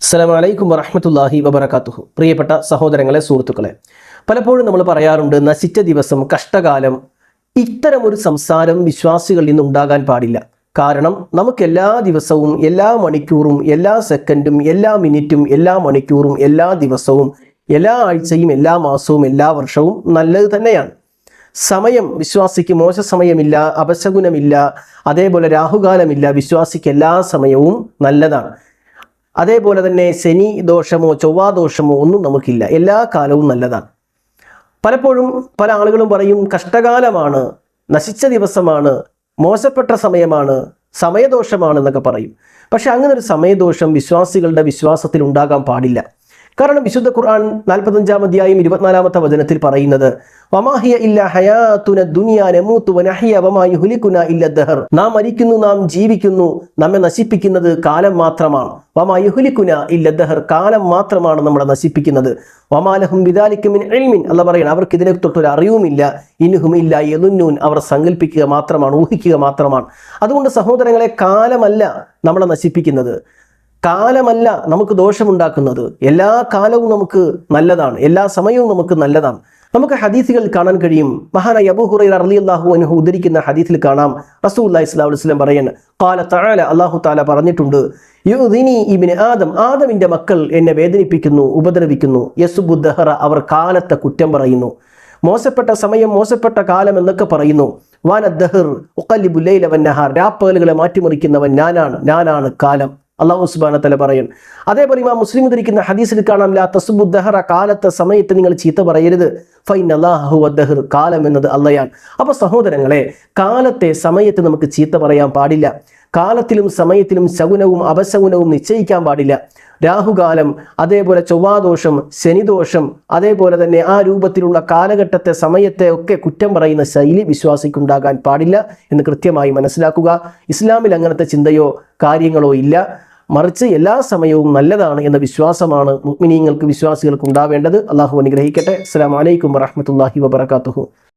അസ്സലാമു അലൈക്കും വറഹ്മത്തുള്ളാഹി വബറകാതുഹു പ്രിയപ്പെട്ട സഹോദരങ്ങളെ സുഹൃത്തുക്കളെ പലപ്പോഴും നമ്മൾ പറയാറുണ്ട് നശിച്ച ദിവസം കഷ്ടകാലം ഇത്തരം ഒരു സംസാരം വിശ്വാസികളിൽ നിന്ന് ഉണ്ടാകാൻ പാടില്ല. കാരണം നമുക്ക് എല്ലാ ദിവസവും എല്ലാ മണിക്കൂറും എല്ലാ സെക്കൻഡും എല്ലാ മിനിറ്റും എല്ലാ മണിക്കൂറും എല്ലാ ദിവസവും എല്ലാ ആഴ്ചയും എല്ലാ മാസവും എല്ലാ വർഷവും നല്ലത് തന്നെയാണ്. സമയം വിശ്വാസിക്ക് മോശ സമയമില്ല അപശകുനമില്ല അതേപോലെ രാഹുകാലമില്ല വിശ്വാസിക്ക് എല്ലാ സമയവും നല്ലതാണ്. അതേപോലെ തന്നെ ശനി ദോഷമോ ചൊവ്വാ ദോഷമോ ഒന്നും നമുക്കില്ല. എല്ലാ കാലവും നല്ലതാണ്. പലപ്പോഴും പല ആളുകളും പറയും കഷ്ടകാലമാണ് നശിച്ച ദിവസമാണ് മോശപ്പെട്ട സമയമാണ് സമയദോഷമാണെന്നൊക്കെ പറയും. പക്ഷെ അങ്ങനെ ഒരു സമയദോഷം വിശ്വാസികളുടെ വിശ്വാസത്തിൽ ഉണ്ടാകാൻ പാടില്ല. കാരണം വിശുദ്ധ ഖുർആൻ നാൽപ്പത്തഞ്ചാം അധ്യായം ഇരുപത്തിനാലാമത്തെ വചനത്തിൽ പറയുന്നത് വമാഹിയ ഹയാതുന ദുനിയാ ദഹർ. നാം മരിക്കുന്നു നാം ജീവിക്കുന്നു നമ്മെ നശിപ്പിക്കുന്നത് കാലം മാത്രമാണ്. വമായി ഹുലിക്കുന ദഹർ കാലം മാത്രമാണ് നമ്മളെ നശിപ്പിക്കുന്നത്. വമാലഹും വിദാലിക്കുമിൻ അല്ല പറയണം അവർക്ക് ഇതിനെ തൊട്ടൊരു അറിവുമില്ല. ഇനുഹും ഇല്ല യലുന്നൂൻ അവർ സങ്കല്പിക്കുക മാത്രമാണ് ഊഹിക്കുക മാത്രമാണ്. അതുകൊണ്ട് സഹോദരങ്ങളെ കാലമല്ല നമ്മളെ നശിപ്പിക്കുന്നത്. കാലമല്ല നമുക്ക് ദോഷമുണ്ടാക്കുന്നത്. എല്ലാ കാലവും നമുക്ക് നല്ലതാണ്. എല്ലാ സമയവും നമുക്ക് നല്ലതാണ്. നമുക്ക് ഹദീസുകൾ കാണാൻ കഴിയും. മഹാനായ ഹുറൈർ ഹുറൈറ അള്ളാഹു അനുഹു ഉദ്ധരിക്കുന്ന ഹദീസിൽ കാണാം. റസൂലുള്ളാഹി സ്വല്ലല്ലാഹു അലൈഹി വസല്ലം പറയുന്നു ഖാല തആല അല്ലാഹു തആല പറഞ്ഞിട്ടുണ്ട്. യുദിനി ഇബ്നു ആദം ആദമിന്റെ മക്കൾ എന്നെ വേദനിപ്പിക്കുന്നു ഉപദ്രവിക്കുന്നു. യസുബു ദഹറ അവർ കാലത്തെ കുറ്റം പറയുന്നു. മോശപ്പെട്ട സമയം മോശപ്പെട്ട കാലം എന്നൊക്കെ പറയുന്നു. വാന ദഹർ ഉഖല്ലിബുല്ലൈല വന്നഹാർ രാപ്പകലുകളെ മാറ്റിമറിക്കുന്നവൻ ഞാനാണ്. ഞാനാണ് കാലം. അള്ളാഹു സുബാന തല പറയും. അതേപോലെ ഇമാം മുസ്ലിം ധരിക്കുന്ന ഹദീസിൽ കാണാം ലാ തസുബു ദഹറ കാലത്തെ സമയത്ത് നിങ്ങൾ ചീത്ത പറയരുത്. ഫൈൻ അള്ളാഹു ദഹർ കാലം എന്നത് അള്ളയാണ്. അപ്പൊ സഹോദരങ്ങളെ കാലത്തെ സമയത്ത് നമുക്ക് ചീത്ത പറയാൻ പാടില്ല. കാലത്തിലും സമയത്തിലും ശകുനവും അപശകുനവും നിശ്ചയിക്കാൻ പാടില്ല. രാഹുകാലം അതേപോലെ ചൊവ്വാദോഷം ശനിദോഷം അതേപോലെ തന്നെ ആ രൂപത്തിലുള്ള കാലഘട്ടത്തെ സമയത്തെ ഒക്കെ കുറ്റം പറയുന്ന ശൈലി വിശ്വാസിക്കുണ്ടാകാൻ പാടില്ല എന്ന് കൃത്യമായി മനസ്സിലാക്കുക. ഇസ്ലാമിൽ അങ്ങനത്തെ ചിന്തയോ കാര്യങ്ങളോ ഇല്ല. മറിച്ച് എല്ലാ സമയവും നല്ലതാണ് എന്ന വിശ്വാസമാണ് മുഗ്മിനീങ്ങൾക്ക് വിശ്വാസികൾക്ക് ഉണ്ടാവേണ്ടത്. അള്ളാഹു അനുഗ്രഹിക്കട്ടെ. അസ്സാം വലൈക്കും വറഹമത്തല്ലാഹി വബർക്കാത്തുഹു